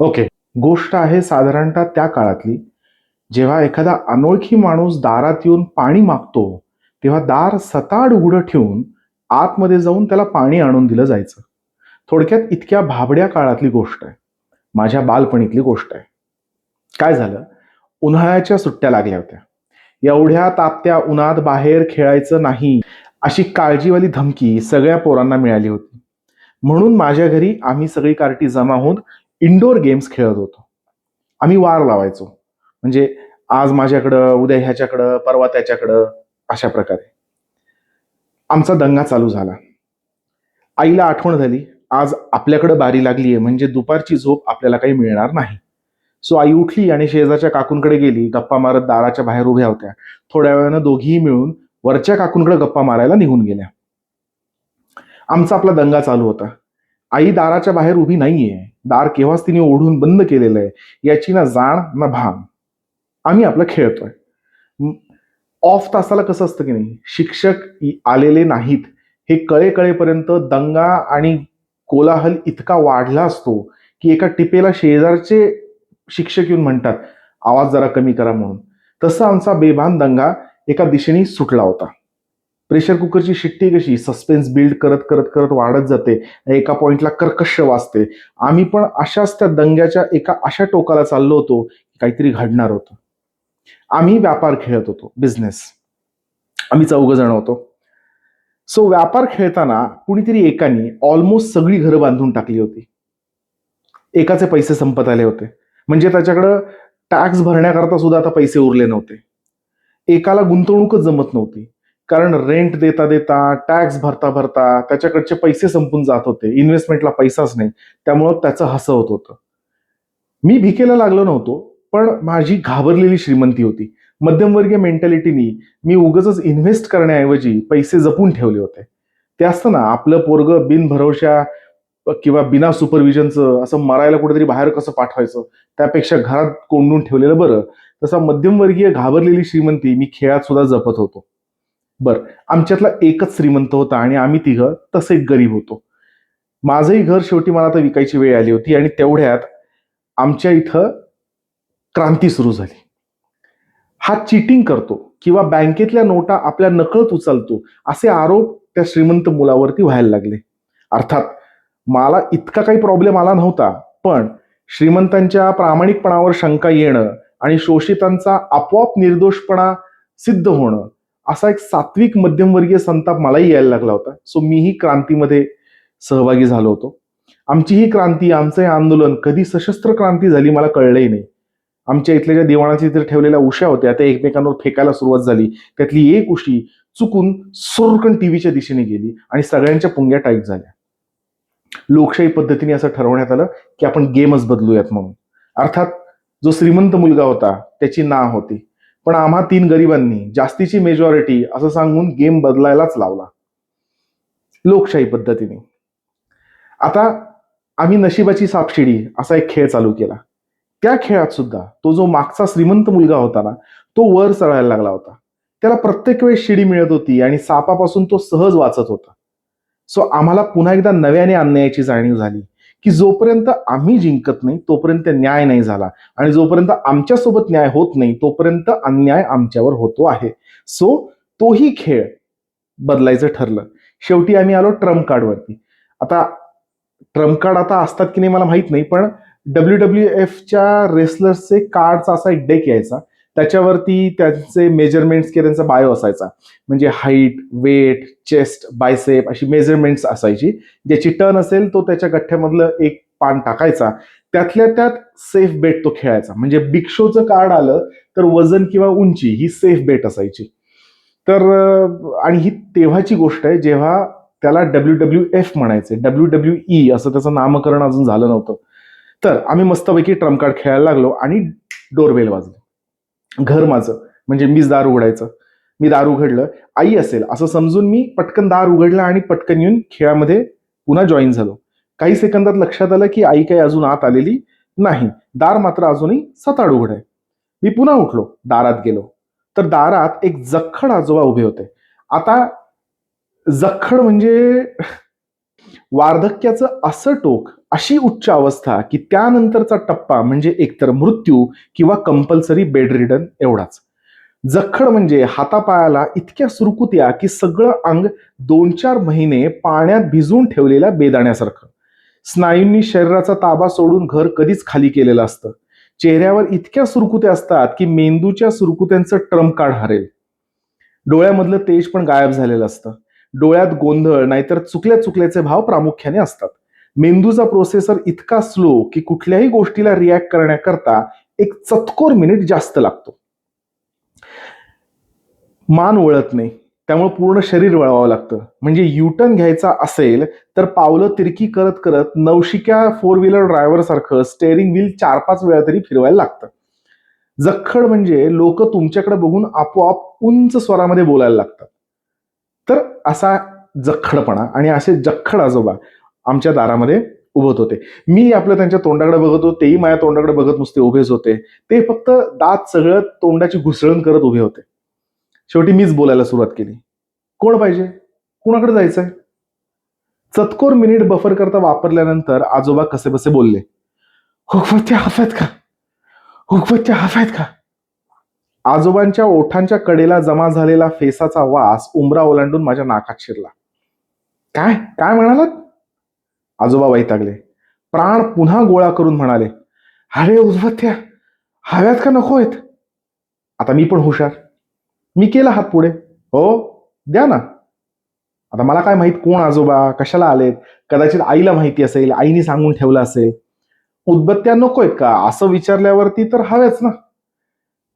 Okay. गोष्ट आहे साधारणतः त्या काळातली जेव्हा एखादा अनोळखी माणूस दारात येऊन पाणी मागतो तेव्हा दार सताड उघडं ठेवून आतमध्ये जाऊन त्याला पाणी आणून दिलं जायचं. थोडक्यात इतक्या भाबड्या काळातली गोष्ट आहे. माझ्या बालपणीतली गोष्ट आहे. काय झालं? उन्हाळ्याच्या सुट्ट्या लागल्या होत्या. एवढ्या तापत्या उन्हात बाहेर खेळायचं नाही अशी काळजीवाली धमकी सगळ्या पोरांना मिळाली होती. म्हणून माझ्या घरी आम्ही सगळी कार्टी जमा होऊन इंडोर गेम्स खेळत होतो. आम्ही वार लावायचो. म्हणजे आज माझ्याकडं उद्या ह्याच्याकडं परवा त्याच्याकडं अशा प्रकारे. आमचा दंगा चालू झाला. आईला आठवण झाली आज आपल्याकडं बारी लागली आहे म्हणजे दुपारची झोप आपल्याला काही मिळणार नाही. सो आई उठली आणि शेजारच्या काकूंकडे गेली गप्पा मारत दाराच्या बाहेर उभ्या होत्या. थोड्या वेळानं दोघीही मिळून वरच्या काकूंकडे गप्पा मारायला निघून गेल्या. आमचा आपला दंगा चालू होता. आई दाराच्या बाहेर उभी नाहीये. दार केव्हाच तिने ओढून बंद केलेलं आहे याची ना जाण ना भान. आम्ही आपलं खेळतोय. ऑफ तासाला कसं असतं की नाही? शिक्षक आलेले नाहीत. हे कळे कळेपर्यंत दंगा आणि कोलाहल इतका वाढला असतो की एका टिपेला शेजारचे शिक्षक येऊन म्हणतात आवाज जरा कमी करा म्हणून. तसं आमचा बेभान दंगा एका दिशेने सुटला होता. प्रेशर कुकरची शिट्टी कशी? सस्पेन्स बिल्ड करत करत करत वाढत जाते एका पॉईंटला कर्कश वाजते आम्ही पण अशाच त्या दंग्याच्या एका अशा टोकाला चाललो होतो काहीतरी घडणार होतं. आम्ही व्यापार खेळत होतो बिझनेस आम्ही चौघ जण होतो. सो व्यापार खेळताना कुणीतरी एकाने ऑलमोस्ट सगळी घरं बांधून टाकली होती. एकाचे पैसे संपत आले होते. म्हणजे त्याच्याकडं टॅक्स भरण्याकरता सुद्धा आता पैसे उरले नव्हते. एकाला गुंतवणूकच जमत नव्हती. कारण रेंट देता देता टॅक्स भरता भरता त्याच्याकडचे पैसे संपून जात होते. इन्व्हेस्टमेंटला पैसाच नाही. त्यामुळं त्याचं हसं होत. होतं मी भिकेला लागलो नव्हतो पण माझी घाबरलेली श्रीमंती होती. मध्यमवर्गीय मेंटॅलिटीनी मी उगच इन्व्हेस्ट करण्याऐवजी पैसे जपून ठेवले होते. ते असतं ना आपलं पोरग बिनभरवशा किंवा बिना सुपरविजनचं असं मरायला कुठेतरी बाहेर कसं पाठवायचं त्यापेक्षा घरात कोंडून ठेवलेलं बरं. तसा मध्यमवर्गीय घाबरलेली श्रीमंती मी खेळात सुद्धा जपत होतो. बर. आमच्यातला एकच श्रीमंत होता आणि आम्ही तिघं तसे गरीब होतो. माझंही घर शेवटी मला आता विकायची वेळ आली होती आणि तेवढ्यात आमच्या इथं क्रांती सुरू झाली. हा चिटिंग करतो किंवा बँकेतल्या नोटा आपल्या नकळत उचलतो असे आरोप त्या श्रीमंत मुलावरती व्हायला लागले. अर्थात मला इतका काही प्रॉब्लेम आला नव्हता पण श्रीमंतांच्या प्रामाणिकपणावर शंका येणं आणि शोषितांचा आपोआप निर्दोषपणा सिद्ध होणं असा एक सात्विक मध्यमवर्गीय संताप मलाही यायला लागला होता. सो मीही क्रांतीमध्ये सहभागी झालो होतो. आमची ही क्रांती आमचं हे आंदोलन कधी सशस्त्र क्रांती झाली मला कळलंही नाही. आमच्या इथल्या ज्या देवाणाच्या इथे ठेवलेल्या उशा होत्या त्या एकमेकांवर फेकायला सुरुवात झाली. त्यातली एक उशी चुकून सुरकन टीव्हीच्या दिशेने गेली आणि सगळ्यांच्या पुंग्या टाईप झाल्या. लोकशाही पद्धतीने असं ठरवण्यात आलं की आपण गेमच बदलूयात म्हणून. अर्थात जो श्रीमंत मुलगा होता त्याची ना होती. पण आम्हा तीन गरिबांनी जास्तीची मेजॉरिटी असं सांगून गेम बदलायलाच लावला. लोकशाही पद्धतीने. आता आम्ही नशिबाची सापशिडी असा एक खेळ चालू केला. त्या खेळात सुद्धा तो जो मागचा श्रीमंत मुलगा होता ना तो वर चढायला लागला होता. त्याला प्रत्येक वेळेस शिडी मिळत होती आणि सापापासून तो सहज वाचत होता. सो आम्हाला पुन्हा एकदा नव्याने अन्यायाची जाणीव झाली. की जोपर्यंत आम्ही जिंकत नाही तोपर्यंत न्याय नाही झाला. आणि जोपर्यंत आमच्यासोबत न्याय होत नाही तोपर्यंत अन्याय आमच्यावर होतो आहे. सो तोही खेळ बदलायचं ठरलं. शेवटी आम्ही आलो ट्रम्प कार्डवरती. आता ट्रम्प कार्ड आता असतात की नाही मला माहीत नाही पण डब्ल्यू डब्ल्यू एफच्या रेसलर्सचे कार्डचा असा एक डेक यायचा. त्याच्यावरती त्यांचे मेजरमेंट्स किंवा त्यांचा बायो असायचा. म्हणजे हाईट वेट चेस्ट बायसेप अशी मेजरमेंट्स असायची. ज्याची टर्न असेल तो त्याच्या गठ्ठ्यामधलं एक पान टाकायचा. त्यातल्या त्यात सेफ बेट तो खेळायचा. म्हणजे बिग शोचं कार्ड आलं तर वजन किंवा उंची ही सेफ बेट असायची. तर आणि ही तेव्हाची गोष्ट आहे जेव्हा त्याला डब्ल्यू डब्ल्यू एफ म्हणायचे. डब्ल्यू डब्ल्यू ई असं त्याचं नामकरण अजून झालं नव्हतं. तर आम्ही मस्तपैकी ट्रम्प कार्ड खेळायला लागलो आणि डोरबेल वाजले. घर माझं म्हणजे मीच दार उघडायचं. मी दार उघडलं आई असेल असं समजून मी पटकन दार उघडलं आणि पटकन येऊन खेळामध्ये पुन्हा जॉईन झालो. काही सेकंदात लक्षात आलं की आई काही अजून आत आलेली नाही. दार मात्र अजूनही सताड उघड आहे. मी पुन्हा उठलो दारात गेलो. तर दारात एक जखड आजोबा उभे होते. आता जखड म्हणजे वार्धक्याचं असं टोक अशी उच्च अवस्था की त्यानंतरचा टप्पा म्हणजे एकतर मृत्यू किंवा कंपल्सरी बेड रिडन एवढाच. जखड म्हणजे हातापायाला इतक्या सुरकुत्या की सगळं अंग दोन चार महिने पाण्यात भिजवून ठेवलेल्या बेदाण्यासारखं. स्नायूंनी शरीराचा ताबा सोडून घर कधीच खाली केलेलं असतं. चेहऱ्यावर इतक्या सुरकुत्या असतात की मेंदूच्या सुरकुत्यांचं ट्रम्प कार्ड हरेल. डोळ्यामधलं तेज पण गायब झालेलं असतं. डोळ्यात गोंधळ नाहीतर चुकल्या चुकल्याचे भाव प्रामुख्याने असतात. मेंदूचा प्रोसेसर इतका स्लो की कुठल्याही गोष्टीला रिॲक्ट करण्याकरता एक चतकोर मिनिट जास्त लागतो. मान वळत नाही. त्यामुळे पूर्ण शरीर वळवावं लागतं. म्हणजे युटर्न घ्यायचा असेल तर पावलं तिरकी करत करत नवशिक्या फोर व्हीलर ड्रायव्हर सारखं स्टेअरिंग व्हील चार पाच वेळा तरी फिरवायला लागतं. जखड म्हणजे लोक तुमच्याकडे बघून आपोआप उंच स्वरामध्ये बोलायला लागतात. तर असा जखडपणा आणि असे जखड आजोबा आमच्या दारामध्ये उभत होते. मी आपलं त्यांच्या तोंडाकडे बघत होतो तेही माझ्या तोंडाकडे बघत नुसते उभेच होते. ते फक्त दात सगळं तोंडाची घुसळण करत उभे होते. शेवटी मीच बोलायला सुरुवात केली. कोण पाहिजे? कुणाकडे आहे चतकोर मिनिट बफर करता वापरल्यानंतर आजोबा कसे बसे बोलले हुकवतच्या हाफ आहेत का हुकवतच्या हाफ आहेत का आजोबांच्या ओठांच्या कडेला जमा झालेला फेसाचा वास उमरा ओलांडून माझ्या नाकात शिरला. काय? काय म्हणालात? आजोबा वैतागले. प्राण पुन्हा गोळा करून म्हणाले अरे उद्वत्या हव्यात का नको आहेत? आता मी पण हुशार. मी केला हात पुढे. हो? द्या ना. आता मला काय माहीत कोण आजोबा कशाला आलेत? कदाचित आईला माहिती असेल आईने सांगून ठेवलं असेल. उदबत्त्या आहेत का? असं विचारल्यावरती तर हव्याच ना.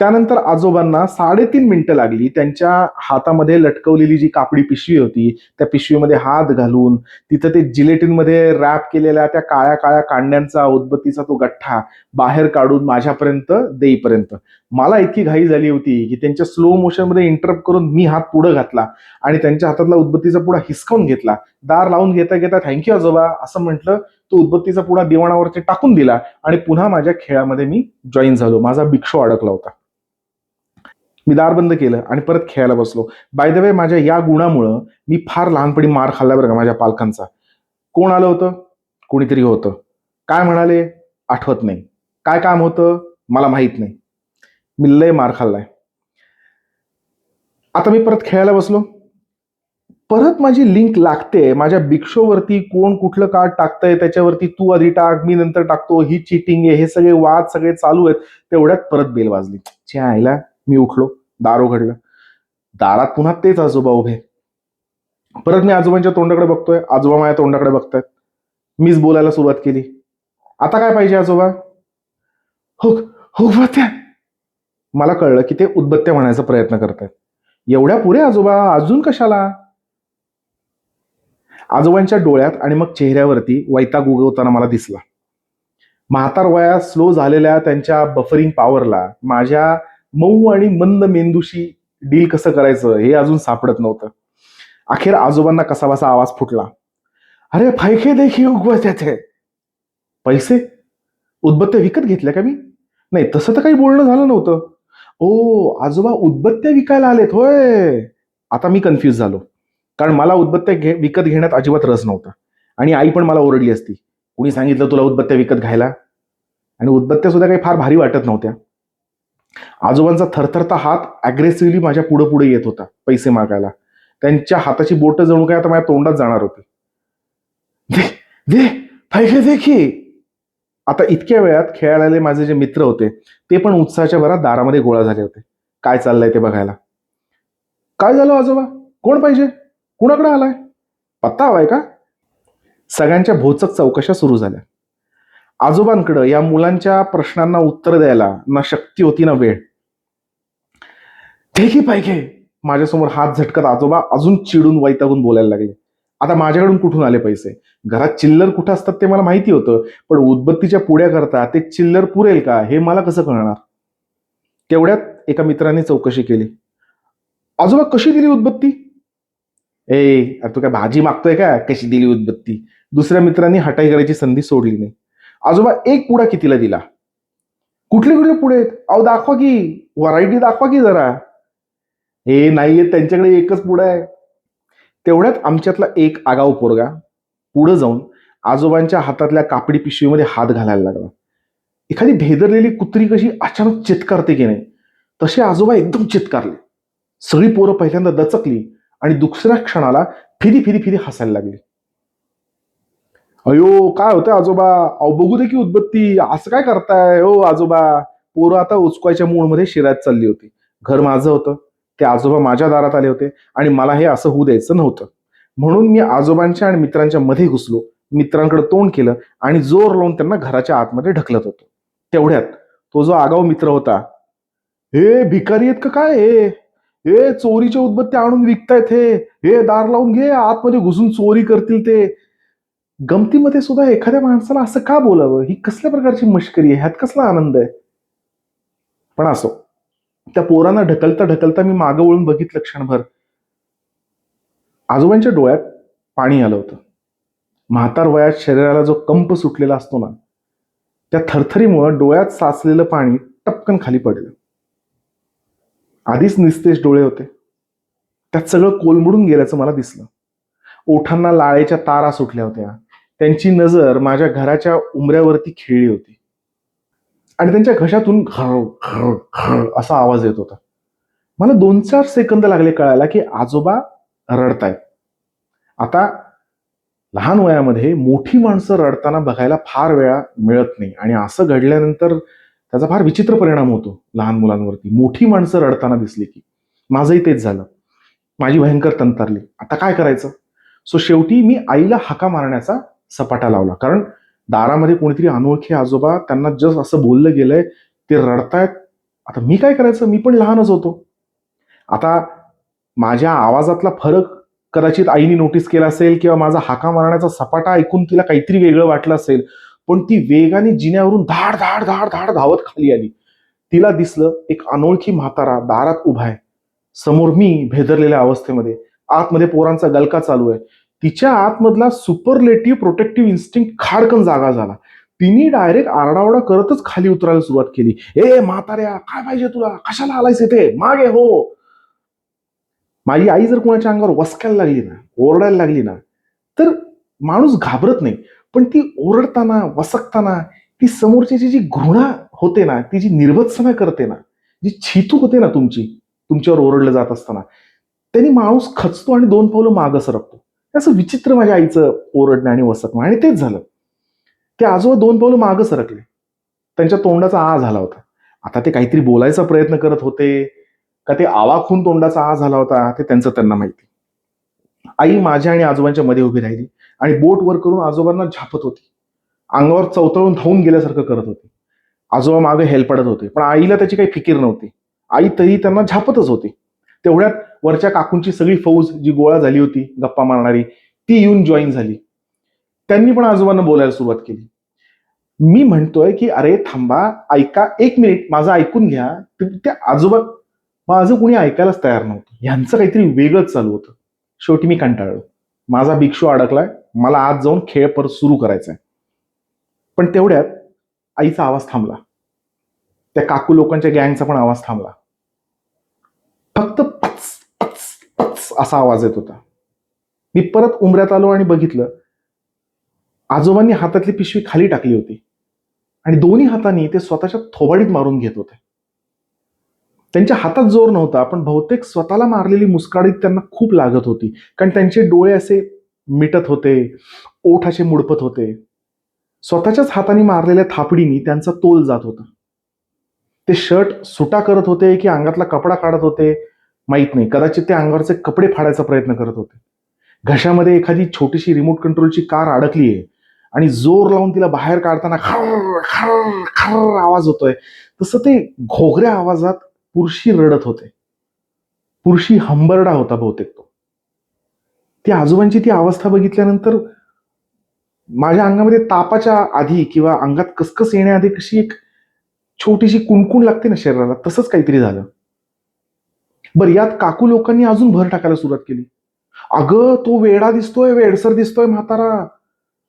त्यानंतर आजोबांना साडेतीन मिनिटं लागली. त्यांच्या हातामध्ये लटकवलेली जी कापडी पिशवी होती त्या पिशवीमध्ये हात घालून तिथं ते जिलेटिनमध्ये रॅप केलेल्या त्या काळ्या काळ्या कांड्यांचा उदबत्तीचा तो गठ्ठा बाहेर काढून माझ्यापर्यंत देईपर्यंत. मला इतकी घाई झाली होती की त्यांच्या स्लो मोशनमध्ये इंटरप्ट करून मी हात पुढं घातला आणि त्यांच्या हातातला उदबत्तीचा पुढा हिसकावून घेतला. दार लावून घेता घेता थँक्यू आजोबा असं म्हटलं तो उदबत्तीचा पुडा दिवाणावरती टाकून दिला आणि पुन्हा माझ्या खेळामध्ये मी जॉईन झालो. माझा भिक्षू अडकला होता. मी दार बंद केलं आणि परत खेळायला बसलो. बाय द वे माझ्या या गुणामुळं मी फार लहानपणी मार खाल्ला बरं का माझ्या पालकांचा. कोण आलं होतं? कोणीतरी होतं. काय म्हणाले? आठवत नाही. काय काम होतं? मला माहीत नाही. मी लय मार खाल्लाय. आता मी परत खेळायला बसलो. परत माझी लिंक लागते. माझ्या बिक्षोवरती कोण कुठलं कार्ड टाकतंय त्याच्यावरती तू आधी टाक मी नंतर टाकतो. ही चिटिंग आहे हे सगळे वाद सगळे चालू आहेत. तेवढ्यात परत बेल वाजली. छे आईला मी उठलो दार उघडलं दारात पुन्हा तेच आजोबा उभे. परत मी आजोबांच्या तोंडाकडे बघतोय आजोबा माझ्या तोंडाकडे बघतायत. मीच बोलायला सुरुवात केली. आता काय पाहिजे आजोबा? हो हो त्या मला कळलं की ते उदबत्त्या म्हणायचा प्रयत्न करतायत. एवढ्या पुरे आजोबा अजून कशाला? आजोबांच्या डोळ्यात आणि मग चेहऱ्यावरती वैताग उगवताना मला दिसला. म्हातार वयात स्लो झालेल्या त्यांच्या बफरिंग पॉवरला माझ्या मऊ आणि मंद मेंदूशी डील कसं करायचं हे अजून सापडत नव्हतं. अखेर आजोबांना कसाबसा आवाज फुटला. अरे फायखे देखी उगवत पैसे? उदबत्त्या विकत घेतल्या का मी? नाही तसं तर काही बोलणं झालं नव्हतं. ओ आजोबा उदबत्त्या विकायला आलेत होय. आता मी कन्फ्यूज झालो. कारण मला उदबत्त्या घे विकत घेण्यात अजिबात रस नव्हता. आणि आई पण मला ओरडली असती. कुणी सांगितलं तुला उदबत्त्या विकत घ्यायला? आणि उदबत्त्या सुद्धा काही फार भारी वाटत नव्हत्या. आजोबांचा थरथरता हात अग्रेसिव्हली माझ्या पुढे पुढे येत होता पैसे मागायला. त्यांच्या हाताची बोट जणू काय आता माझ्या तोंडात जाणार होती. दे दे पैसे दे की. आता इतक्या वेळात खेळायला माझे जे मित्र होते ते पण उत्साहाच्या भरात दारामध्ये गोळा झाले होते. काय चाललंय ते बघायला. काय झालं आजोबा? कोण पाहिजे? कुणाकडे आलाय? पत्ता हवाय का? सगळ्यांच्या भोचक चौकशा सुरू झाल्या. आजोबांकडं या मुलांच्या प्रश्नांना उत्तर द्यायला ना शक्ती होती ना वेळ. ठीक पाहिजे. माझ्यासमोर हात झटकत आजोबा अजून चिडून वैतागून बोलायला लागले. आता माझ्याकडून कुठून आले पैसे? घरात चिल्लर कुठं असतात ते मला माहिती होतं पण उदबत्तीच्या पुड्या करता ते चिल्लर पुरेल का हे मला कसं कळणार? तेवढ्यात एका मित्राने चौकशी केली. आजोबा कशी दिली उदबत्ती? ए अरे तू काय भाजी मागतोय का? कशी दिली उदबत्ती? दुसऱ्या मित्रांनी हटाई करायची संधी सोडली नाही. आजोबा एक पुडा कितीला दिला? कुठले कुठले पुढे आहेत? अहो दाखवा की. व्हरायटी दाखवा की जरा. हे नाहीये त्यांच्याकडे एकच पुढं आहे. तेवढ्यात आमच्यातला एक आगाऊ पोरगा पुढं जाऊन आजोबांच्या हातातल्या कापडी पिशवीमध्ये हात घालायला लागला. एखादी भेदरलेली कुत्री कशी अचानक चित्कारते की नाही? तसे आजोबा एकदम चित्कारले. सगळी पोरं पहिल्यांदा दचकली आणि दुसऱ्या क्षणाला फिरी फिरी फिरी हसायला लागली. अयो काय होतं आजोबा? अहो बघू दे की उदबत्ती. असं काय करताय? हो आजोबा. पोरं आता उचकायच्या मूळमध्ये शिरायत चालली होती. घर माझं होतं. ते आजोबा माझ्या दारात आले होते आणि मला हे असं होऊ द्यायचं नव्हतं. म्हणून मी आजोबांच्या आणि मित्रांच्या मध्ये घुसलो मित्रांकडे तोंड केलं आणि जोर लावून त्यांना घराच्या आतमध्ये ढकलत होतो. तेवढ्यात तो जो आगाऊ मित्र होता हे भिकारी आहेत का काय हे? हे चोरीच्या उदबत्ती आणून विकतायत हे. हे दार लावून घे. आतमध्ये घुसून चोरी करतील ते. गमतीमध्ये सुद्धा एखाद्या माणसाला असं का बोलावं? ही कसल्या प्रकारची मश्करी आहे? ह्यात कसला आनंद आहे? पण असो. त्या पोरांना ढकलता ढकलता मी मागं वळून बघितलं क्षणभर. आजोबांच्या डोळ्यात पाणी आलं होतं. म्हातार वयात शरीराला जो कंप सुटलेला असतो ना त्या थरथरीमुळं डोळ्यात साचलेलं पाणी टपकन खाली पडलं. आधीच निस्तेज डोळे होते. त्यात सगळं कोलमडून गेल्याचं मला दिसलं. ओठांना लाळेच्या तारा सुटल्या होत्या. त्यांची नजर माझ्या घराच्या उमऱ्यावरती खेळली होती. आणि त्यांच्या घशातून घळ घळ घळ असा आवाज येत होता. मला दोन चार सेकंद लागले कळायला की आजोबा रडतायत. आता लहान वयामध्ये मोठी माणसं रडताना बघायला फार वेळा मिळत नाही आणि असं घडल्यानंतर त्याचा फार विचित्र परिणाम होतो लहान मुलांवरती. मोठी माणसं रडताना दिसली की. माझंही तेच झालं. माझी भयंकर तंतारली. आता काय करायचं? सो शेवटी मी आईला हाका मारण्याचा सपाटा लावला. कारण दारामध्ये कोणीतरी अनोळखी आजोबा त्यांना जस्ट असं बोललं गेलंय ते रडतायत. आता मी काय करायचं? मी पण लहानच होतो. आता माझ्या आवाजातला फरक कदाचित आईने नोटीस केला असेल किंवा माझा हाका मारण्याचा सपाटा ऐकून तिला काहीतरी वेगळं वाटलं असेल पण ती वेगाने जिन्यावरून धाड धाड धाड धाड धावत खाली आली. तिला दिसलं एक अनोळखी म्हातारा दारात उभा आहे. समोर मी भेदरलेल्या अवस्थेमध्ये आतमध्ये पोरांचा गलका चालू आहे. तिच्या आतमधला सुपरलेटिव्ह प्रोटेक्टिव्ह इन्स्टिंग खाडकन जागा झाला. तिने डायरेक्ट आरडाओरडा करतच खाली उतरायला सुरुवात केली. ए म्हाताऱ्या काय पाहिजे तुला? कशाला आलायस इथे? मागे हो. माझी आई जर कोणाच्या अंगावर वसकायला लागली ना ओरडायला लागली ना तर माणूस घाबरत नाही. पण ती ओरडताना वसकताना ती समोरच्याची जी घृणा होते ना ती जी निर्भत्सना करते ना जी छितूक होते ना तुमची तुमच्यावर ओरडलं जात असताना त्यांनी माणूस खचतो आणि दोन पावलं मागं सरकतो. असं विचित्र माझ्या आईचं ओरडणं आणि वसकणं आणि तेच झालं. ते आजोबा दोन पावलं मागं सरकले. त्यांच्या तोंडाचा आ झाला होता. आता ते काहीतरी बोलायचा प्रयत्न करत होते. का ते आवाखून तोंडाचा आ झाला होता ते त्यांचं त्यांना माहिती. आई माझ्या आणि आजोबांच्या मध्ये उभी राहिली आणि बोट वर करून आजोबांना झापत होती. अंगावर चवतळून धावून गेल्यासारखं करत होती. आजोबा मागे हेलपडत होते पण आईला त्याची काही फिकीर नव्हती. आई तरी त्यांना झापतच होती. तेवढ्यात वरच्या काकूंची सगळी फौज जी गोळा झाली होती गप्पा मारणारी ती येऊन जॉईन झाली. त्यांनी पण आजोबांना बोलायला सुरुवात केली. मी म्हणतोय की अरे थांबा ऐका एक मिनिट माझं ऐकून घ्या. तर त्या आजोबा माझं कुणी ऐकायलाच तयार नव्हतं. यांचं काहीतरी वेगळंच चालू होतं. शेवटी मी कंटाळलो. माझा भिक्षू अडकलाय मला आज जाऊन खेळ परत सुरू करायचा आहे पण तेवढ्यात आईचा आवाज थांबला. त्या काकू लोकांच्या गँगचा पण आवाज थांबला. फक्त असा आवाज येत होता. मी परत उमऱ्यात आलो आणि बघितलं आजोबांनी हातातली पिशवी खाली टाकली होती आणि दोन्ही हातांनी ते स्वतःच्या थोबाडीत मारून घेत होते. त्यांच्या हातात जोर नव्हता पण बहुतेक स्वतःला मारलेली मुस्काडीत त्यांना खूप लागत होती कारण त्यांचे डोळे असे मिटत होते ओठ असे मुडपत होते. स्वतःच्याच हाताने मारलेल्या थापडीनी त्यांचा तोल जात होता. ते शर्ट सुटा करत होते की अंगातला कपडा काढत होते माहीत नाही. कदाचित ते अंगावरचे कपडे फाडायचा प्रयत्न करत होते. घशामध्ये एखादी छोटीशी रिमोट कंट्रोलची कार अडकली आहे आणि जोर लावून तिला बाहेर काढताना खर खर खर आवाज होतोय. तसं ते घोगऱ्या आवाजात पुरशी रडत होते. पुरशी हंबरडा होता बहुतेक तो. ती आजोबांची ती अवस्था बघितल्यानंतर माझ्या अंगामध्ये तापाच्या आधी किंवा अंगात कसकस येण्याआधी कशी एक छोटीशी कुणकुण लागते ना शरीराला तसंच काहीतरी झालं. बरं यात काकू लोकांनी अजून भर टाकायला सुरुवात केली. अगं तो वेडा दिसतोय वेडसर दिसतोय म्हातारा.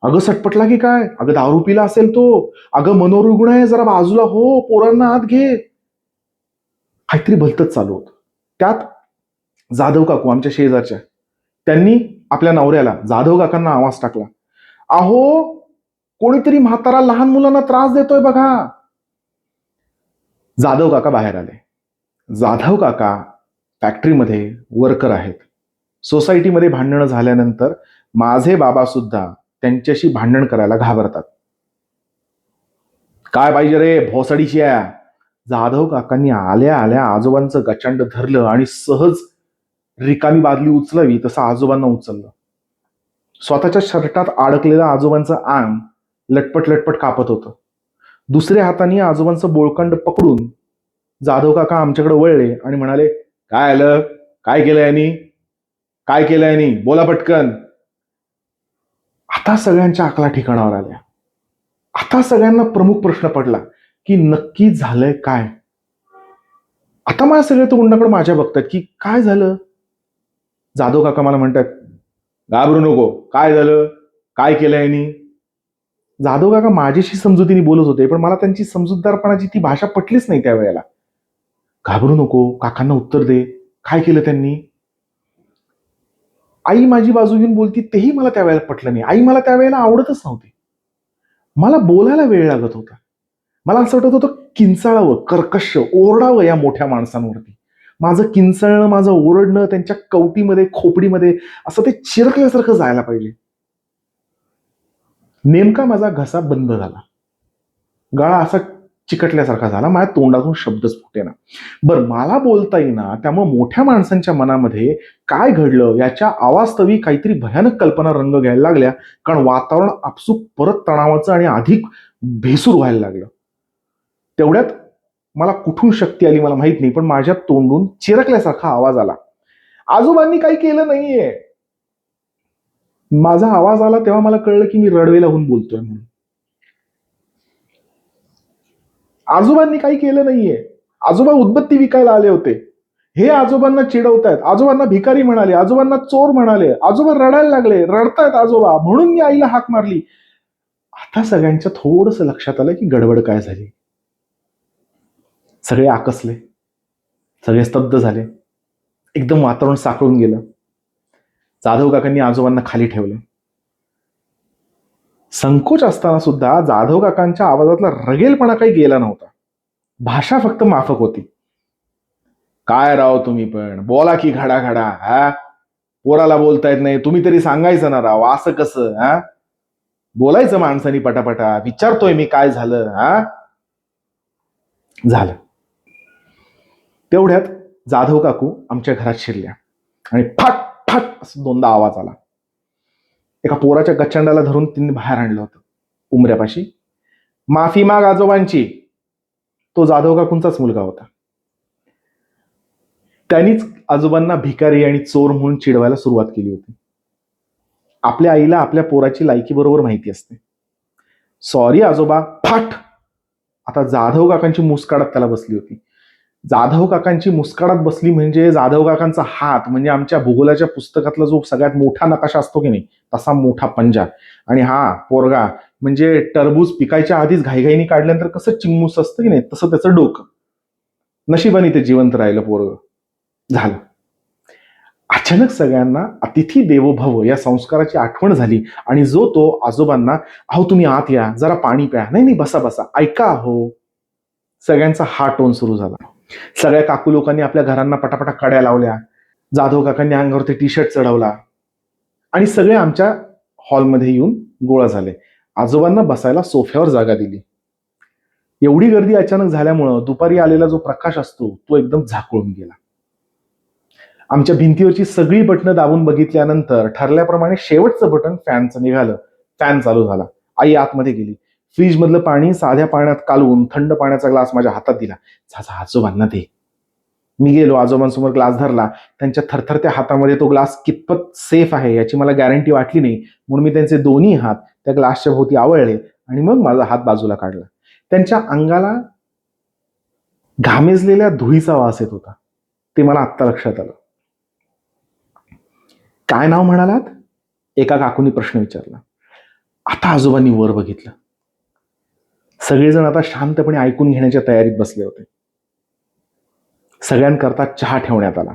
अगं सटपटला की काय? अगं दारू पिला असेल तो. अगं मनोरुग्ण आहे जरा बाजूला हो पोरांना आत घे. काहीतरी भलतच चालू होत. त्यात जाधव काकू आमच्या शेजारच्या त्यांनी आपल्या नवऱ्याला जाधव काकांना आवाज टाकला. अहो कोणीतरी म्हातारा लहान मुलांना त्रास देतोय बघा. जाधव काका बाहेर आले. जाधव काका फॅक्टरीमध्ये वर्कर आहेत. सोसायटीमध्ये भांडणं झाल्यानंतर माझे बाबा सुद्धा त्यांच्याशी भांडण करायला घाबरतात. काय पाहिजे रे भोसडीची आहे जाधव काकांनी आल्या आल्या आजोबांचं गचांड धरलं आणि सहज रिकामी बादली उचलावी तसं आजोबांना उचललं. स्वतःच्या शर्टात अडकलेलं आजोबांचं आंग लटपट लटपट कापत होतं. दुसऱ्या हाताने आजोबांचं बोळकंड पकडून जाधव काका आमच्याकडे वळले आणि म्हणाले काय आलं? काय केलं यांनी? काय केलं यांनी? बोला पटकन. आता सगळ्यांच्या आकला ठिकाणावर आल्या. आता सगळ्यांना प्रमुख प्रश्न पडला की नक्की झालंय काय? आता मला सगळे तोंडाकडे माझ्या बघतात की काय झालं? जाधव काका मला म्हणतात घाबरू नको. काय झालं? काय केलं यांनी? जाधव काका माझ्याशी समजुतीने बोलत होते पण मला त्यांची समजूतदारपणाची ती भाषा पटलीच नाही त्यावेळेला. घाबरू नको काकांना उत्तर दे. काय केलं त्यांनी? आई माझी बाजू घेऊन बोलती तेही मला त्यावेळेला पटलं नाही. आई मला त्यावेळेला आवडतच नव्हती. मला बोलायला वेळ लागत होता. मला असं वाटत होतं किंचाळावं कर्कश ओरडावं या मोठ्या माणसांवरती. माझं किंचाळणं माझं ओरडणं त्यांच्या कवटीमध्ये खोपडीमध्ये असं ते चिरकल्यासारखं जायला पाहिजे. नेमका माझा घसा बंद झाला. गळा असा चिकटल्यासारखा झाला माझ्या तोंडातून शब्दच फुटेना. बरं मला बोलता येईना त्यामुळे मोठ्या माणसांच्या मनामध्ये काय घडलं? याच्या आवास्तवी काहीतरी भयानक कल्पना रंग घ्यायला लागल्या कारण वातावरण आपसूक परत तणावाचं आणि अधिक भेसूर व्हायला लागलं. तेवढ्यात मला कुठून शक्ती आली मला माहीत नाही पण माझ्या तोंडून चिरकल्यासारखा आवाज आला. आजोबांनी काही केलं नाहीये. माझा आवाज आला तेव्हा मला कळलं की मी रडवेला होऊन बोलतोय म्हणून. आजोबांनी काही केलं नाहीये. आजोबा उदबत्ती विकायला आले होते. हे आजोबांना चिडवतायत. आजोबांना भिकारी म्हणाले आजोबांना चोर म्हणाले आजोबा रडायला लागले रडतायत आजोबा म्हणून मी आईला हाक मारली. आता सगळ्यांच्या थोडस लक्षात आलं की गडबड काय झाली. सगळे आकसले. सगळे स्तब्ध झाले. एकदम वातावरण साकळून गेलं. जाधव काकांनी आजोबांना खाली ठेवलं. संकोच असताना सुद्धा जाधव काकांच्या आवाजातला रगेलपणा काही गेला नव्हता. भाषा फक्त माफक होती. काय राव तुम्ही पण? बोला की घडा घडा हा? पोराला बोलता येत नाही. तुम्ही तरी सांगायचं ना राव असं कसं हा? बोलायचं माणसानी पटापटा. विचारतोय मी काय झालं हा? झालं. तेवढ्यात जाधव काकू आमच्या घरात शिरल्या. आणि फाट फाट असं दोनदा आवाज आला. एका पोराच्या गच्छंडाला धरून तिने बाहेर आणलं होतं उमऱ्यापाशी. माफी माग आजोबांची. तो जाधव काकूंचाच मुलगा होता. त्यांनीच आजोबांना भिकारी आणि चोर म्हणून चिडवायला सुरुवात केली होती. आपल्या आईला आपल्या पोराची लायकी बरोबर माहिती असते. सॉरी आजोबा फाट! आता जाधव काकांची मुस्काडात त्याला बसली होती. जाधव काकांची मुस्काळात बसली म्हणजे जाधव काकांचा हात म्हणजे आमच्या भूगोलाच्या पुस्तकातला जो सगळ्यात मोठा नकाशा असतो की नाही तसा मोठा पंजा. आणि हा पोरगा म्हणजे टरबूज पिकायच्या आधीच घाईघाईने काढल्यानंतर कसं चिंगूस असतं की नाही तसं त्याचं डोकं. नशिबाने ते जिवंत राहिलं पोरग. झालं. अचानक सगळ्यांना अतिथी देवो भव या संस्काराची आठवण झाली आणि जो तो आजोबांना अहो तुम्ही आत या जरा पाणी प्या. नाही नाही बसा बसा. ऐका अहो. सगळ्यांचा हा टोन सुरू झाला. सगळ्या काकू लोकांनी आपल्या घरांना पटापटा कड्या लावल्या. जाधव काकांनी अंगावरती टी शर्ट चढवला. आणि सगळे आमच्या हॉलमध्ये येऊन गोळा झाले. आजोबांना बसायला सोफ्यावर जागा दिली. एवढी गर्दी अचानक झाल्यामुळं दुपारी आलेला जो प्रकाश असतो तो एकदम झाकळून गेला. आमच्या भिंतीवरची सगळी बटणं दाबून बघितल्यानंतर ठरल्याप्रमाणे शेवटचं बटन फॅनचं निघालं. फॅन चालू झाला. आई आतमध्ये गेली. फ्रीज मधलं पाणी साध्या पाण्यात कालवून थंड पाण्याचा ग्लास माझ्या हातात दिला. झाचा आजोबांना दे. मी गेलो आजोबांसमोर ग्लास धरला. त्यांच्या थरथरत्या हातामध्ये तो ग्लास कितपत सेफ आहे याची मला गॅरंटी वाटली नाही. म्हणून मी त्यांचे दोन्ही हात त्या ग्लासच्या भोवती आवळले आणि मग माझा हात बाजूला काढला. त्यांच्या अंगाला घामेजलेल्या धुळीचा वास येत होता. ते मला आत्ता लक्षात आलं. काय नाव म्हणालात? एका काकूनी प्रश्न विचारला. आता आजोबांनी वर बघितलं. सगळेजण आता शांतपणे ऐकून घेण्याच्या तयारीत बसले होते. सगळ्यांकरता चहा ठेवण्यात आला.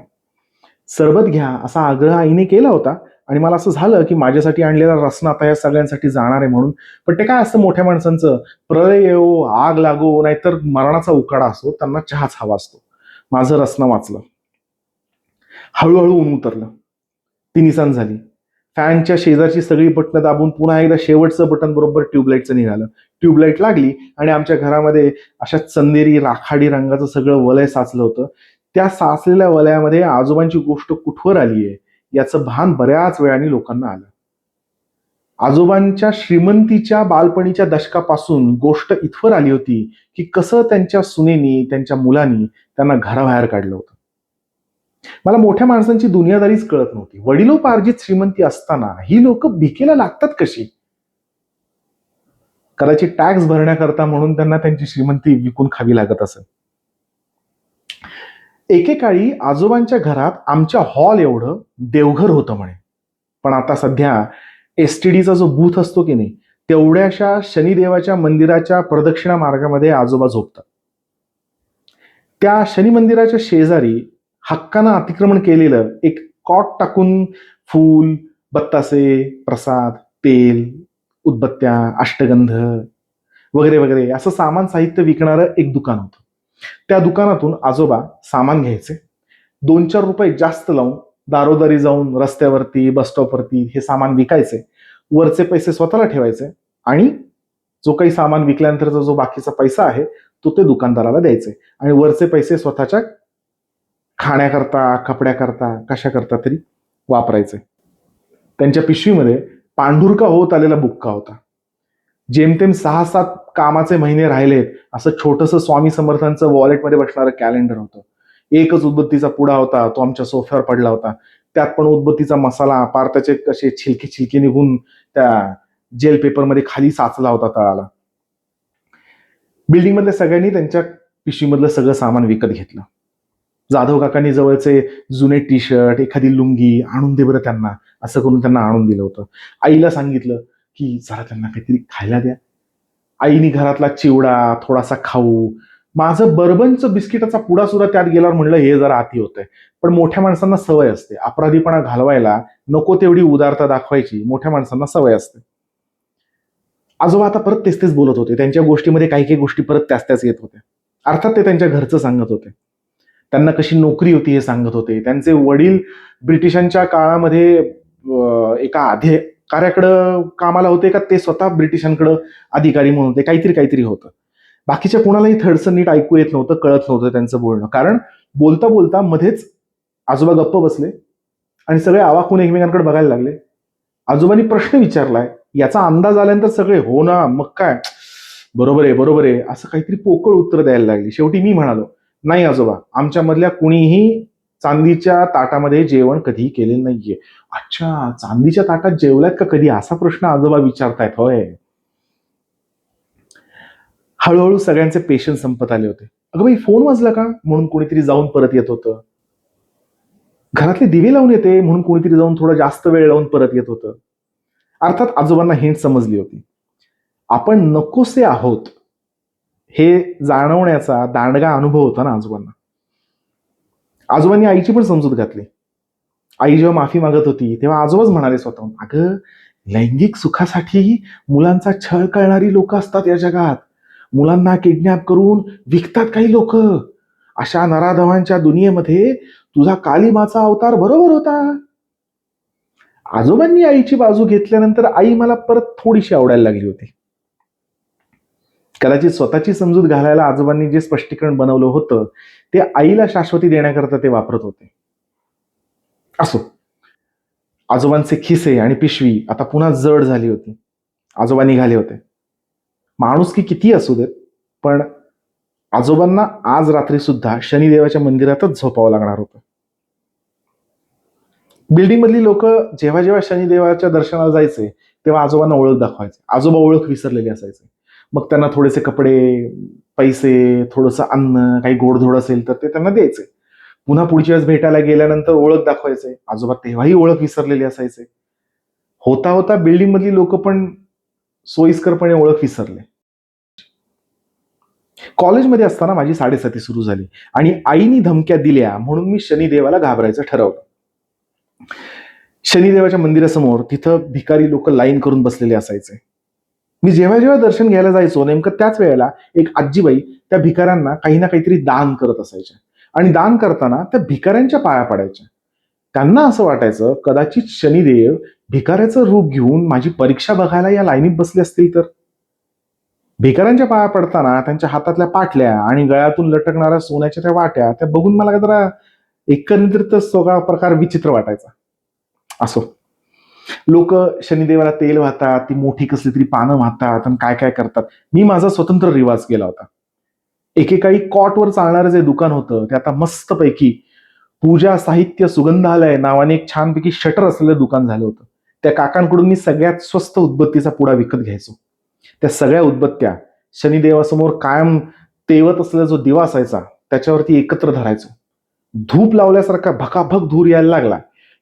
सरबत घ्या असा आग्रह आईने केला होता आणि मला असं झालं की माझ्यासाठी आणलेला रसना आता या सगळ्यांसाठी जाणार आहे म्हणून. पण ते काय असतं मोठ्या माणसांचं? प्रलय येऊ आग लागो नाहीतर मरणाचा उकाडा असो त्यांना चहाच हवा असतो. माझं रसना वाचलं. हळूहळू ऊन उतरलं. ती निसान झाली. फॅनच्या शेजारची सगळी बटणं दाबून पुन्हा एकदा शेवटचं बटन बरोबर ट्यूबलाईटचं निघालं. ट्यूबलाईट लागली आणि आमच्या घरामध्ये अशा चंदेरी राखाडी रंगाचं सगळं वलय साचलं होतं. त्या साचलेल्या वलयामध्ये आजोबांची गोष्ट कुठवर आली आहे याचं भान बऱ्याच वेळाने लोकांना आलं. आजोबांच्या श्रीमंतीच्या बालपणीच्या दशकापासून गोष्ट इथवर आली होती की कसं त्यांच्या सुनेनी त्यांच्या मुलांनी त्यांना घराबाहेर काढलं होतं. मला मोठ्या माणसांची दुनियादारीच कळत नव्हती. वडिलोपार्जित श्रीमंती असताना ही लोक भिकेला लागतात कशी? कदाचित टॅक्स भरण्याकरता म्हणून त्यांना त्यांची श्रीमंती विकून खावी लागत असे एकेकाळी आजोबांच्या घरात आमच्या हॉल एवढं देवघर होतं म्हणे. पण आता सध्या एस टी डीचा जो बूथ असतो की नाही तेवढ्याशा शनिदेवाच्या मंदिराच्या प्रदक्षिणा मार्गामध्ये आजोबा झोपतात. त्या शनी मंदिराच्या शेजारी हक्कानं अतिक्रमण केलेलं एक कॉट टाकून फूल बत्तासे प्रसाद तेल उदबत्त्या अष्टगंध वगैरे वगैरे असं सामान साहित्य विकणारं एक दुकान होतं. त्या दुकानातून आजोबा सामान घ्यायचे. दोन चार रुपये जास्त लावून दारोदारी जाऊन रस्त्यावरती बस स्टॉपवरती हे सामान विकायचे. वरचे पैसे स्वतःला ठेवायचे आणि जो काही सामान विकल्यानंतरचा जो बाकीचा पैसा आहे तो ते दुकानदाराला द्यायचे. आणि वरचे पैसे स्वतःच्या खाण्याकरता कपड्याकरता कशाकरता तरी वापरायचं त्यांच्या पिशवीमध्ये पांढुरका होत आलेला बुक्का होता. जेमतेम सहा सात कामाचे महिने राहिलेत असं छोटंसं स्वामी समर्थांचं वॉलेटमध्ये बसणारं कॅलेंडर होतं. एकच उदबत्तीचा पुडा होता तो आमच्या सोफ्यावर पडला होता. त्यात पण उदबत्तीचा मसाला पार त्याचे कसे छिलके छिलके निघून त्या जेल पेपरमध्ये खाली साचला होता तळाला. बिल्डिंगमधल्या सगळ्यांनी त्यांच्या पिशवीमधलं सगळं सामान विकत घेतलं. जाधव काकांनी जवळचे जुने टी शर्ट एखादी लुंगी आणून दे बरं त्यांना. असं करून त्यांना आणून दिलं होतं. आईला सांगितलं की जरा त्यांना काहीतरी खायला द्या. आईनी घरातला चिवडा थोडासा खाऊ. माझं बर्बनचं बिस्किटाचा पुडा सुद्धा त्यात गेल्यावर म्हणलं हे जरा आती होतंय. पण मोठ्या माणसांना सवय असते. अपराधीपणा घालवायला नको तेवढी उदारता दाखवायची. मोठ्या माणसांना सवय असते. आजोबा आता परत तेच तेच बोलत होते. त्यांच्या गोष्टीमध्ये काही काही गोष्टी परत त्याच त्याच येत होत्या. अर्थात ते त्यांच्या घरचं सांगत होते. त्यांना कशी नोकरी होती हे सांगत होते. त्यांचे वडील ब्रिटिशांच्या काळामध्ये एका एका अधिकाऱ्याकडं कामाला होते का? ते स्वतः ब्रिटिशांकडं अधिकारी म्हणून होते. काहीतरी काहीतरी होतं. बाकीच्या कोणालाही थडसं नीट ऐकू येत नव्हतं कळत नव्हतं त्यांचं बोलणं. कारण बोलता बोलता मध्येच आजोबा गप्प बसले आणि सगळे आवाकून एकमेकांकडे बघायला लागले. आजोबांनी प्रश्न विचारलाय याचा अंदाज आल्यानंतर सगळे हो ना मग काय? बरोबर आहे बरोबर आहे. असं काहीतरी पोकळ उत्तर द्यायला लागली. शेवटी मी म्हणालो नाही आजोबा. आमच्यामधल्या कुणीही चांदीच्या ताटामध्ये जेवण कधीही केलेलं नाहीये. अच्छा चांदीच्या ताटात जेवल्यात का कधी? असा प्रश्न आजोबा विचारतायत होय. हळूहळू सगळ्यांचे पेशन्स संपत आले होते. अगं बाई फोन वाजला का? म्हणून कोणीतरी जाऊन परत येत होतं. घरातले दिवे लावून येते म्हणून कोणीतरी जाऊन थोडा जास्त वेळ लावून परत येत होतं. अर्थात आजोबांना हिंट समजली होती. आपण नकोसे आहोत. हे जाणवण्याचा दांडगा अनुभव होता ना आजोबांना. आजोबांनी आईची पण समजूत घातली. आई जेव्हा माफी मागत होती तेव्हा आजोबाच म्हणाले स्वतःहून अगं लैंगिक सुखासाठी मुलांचा छळ करणारी लोक असतात या जगात. मुलांना किडनॅप करून विकतात काही लोक. अशा नराधवांच्या दुनियेमध्ये तुझा कालिमाचा अवतार बरोबर होता. आजोबांनी आईची बाजू घेतल्यानंतर आई मला परत थोडीशी आवडायला लागली होती. कदाचित स्वतःची समजूत घालायला आजोबांनी जे स्पष्टीकरण बनवलं होतं ते आईला शाश्वती देण्याकरता ते वापरत होते. असो. आजोबांचे खिसे आणि पिशवी आता पुन्हा जड झाली होती. आजोबा निघाले होते. माणूस की किती असू देत पण आजोबांना आज रात्री सुद्धा शनिदेवाच्या मंदिरातच झोपावं लागणार होतं. बिल्डिंग मधली लोक जेव्हा जेव्हा शनिदेवाच्या दर्शनाला जायचे तेव्हा आजोबांना ओळख दाखवायचे. आजोबा ओळख विसरलेले असायचे. मग त्यांना थोडेसे कपडे पैसे थोडंसं अन्न काही गोडधोड असेल तर ते त्यांना द्यायचे. पुन्हा पुढच्या वेळेस भेटायला गेल्यानंतर ओळख दाखवायचे. आजोबा तेव्हाही ओळख विसरलेले असायचे. होता होता बिल्डिंग मधली लोक पण सोयीस्करपणे ओळख विसरले. कॉलेजमध्ये असताना माझी साडेसाती सुरू झाली आणि आईनी धमक्या दिल्या म्हणून मी शनिदेवाला घाबरायचं ठरवलं. शनिदेवाच्या मंदिरासमोर तिथं भिकारी लोक लाईन करून बसलेले असायचे. मी जेव्हा जेव्हा दर्शन घ्यायला जायचो नेमकं त्याच वेळेला एक आजीबाई त्या भिकाऱ्यांना काही ना काहीतरी दान करत असायच्या. आणि दान करताना त्या भिकाऱ्यांच्या पाया पडायच्या. त्यांना असं वाटायचं कदाचित शनिदेव भिकाऱ्याचं रूप घेऊन माझी परीक्षा बघायला या लाईनीत बसले असतील तर. भिकाऱ्यांच्या पाया पडताना त्यांच्या हातातल्या पाटल्या आणि गळ्यातून लटकणाऱ्या सोन्याच्या त्या वाट्या त्या बघून मला जरा एकंदरीत सगळा प्रकार विचित्र वाटायचा. असो. लोक शनिदेवाला तेल वाहतात ती मोठी कसली तरी पानं वाहतात आणि काय काय करतात. मी माझा स्वतंत्र रिवाज केला होता. एकेकाळी कॉटवर चालणारं जे दुकान होतं ते आता मस्तपैकी पूजा साहित्य सुगंधालय नावाने एक छानपैकी शटर असलेलं दुकान झालं होतं. त्या काकांकडून मी सगळ्यात स्वस्त उदबत्तीचा पुडा विकत घ्यायचो. त्या सगळ्या उदबत्त्या शनिदेवासमोर कायम तेवत असलेला जो दिवा असायचा त्याच्यावरती एकत्र धरायचो. धूप लावल्यासारखा भकाभक धूर यायला लागला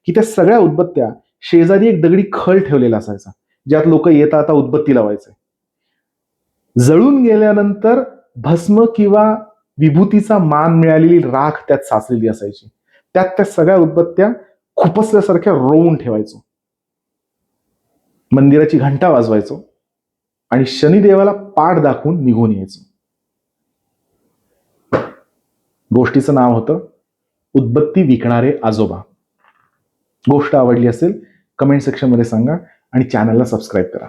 की त्या सगळ्या उदबत्त्या शेजारी एक दगडी खळ ठेवलेला असायचा. ज्यात लोक येता आता उदबत्ती लावायचे. जळून गेल्यानंतर भस्म किंवा विभूतीचा मान मिळालेली राख त्यात साचलेली असायची. त्यात त्या सगळ्या उदबत्त्या खुपसल्यासारख्या रोवून ठेवायचो. मंदिराची घंटा वाजवायचो. आणि शनिदेवाला पाठ दाखवून निघून यायचो. गोष्टीचं नाव होतं उदबत्ती विकणारे आजोबा. गोष्ट आवडली असेल कमेंट सेक्शनमध्ये सांगा आणि चॅनलला सबस्क्राईब करा.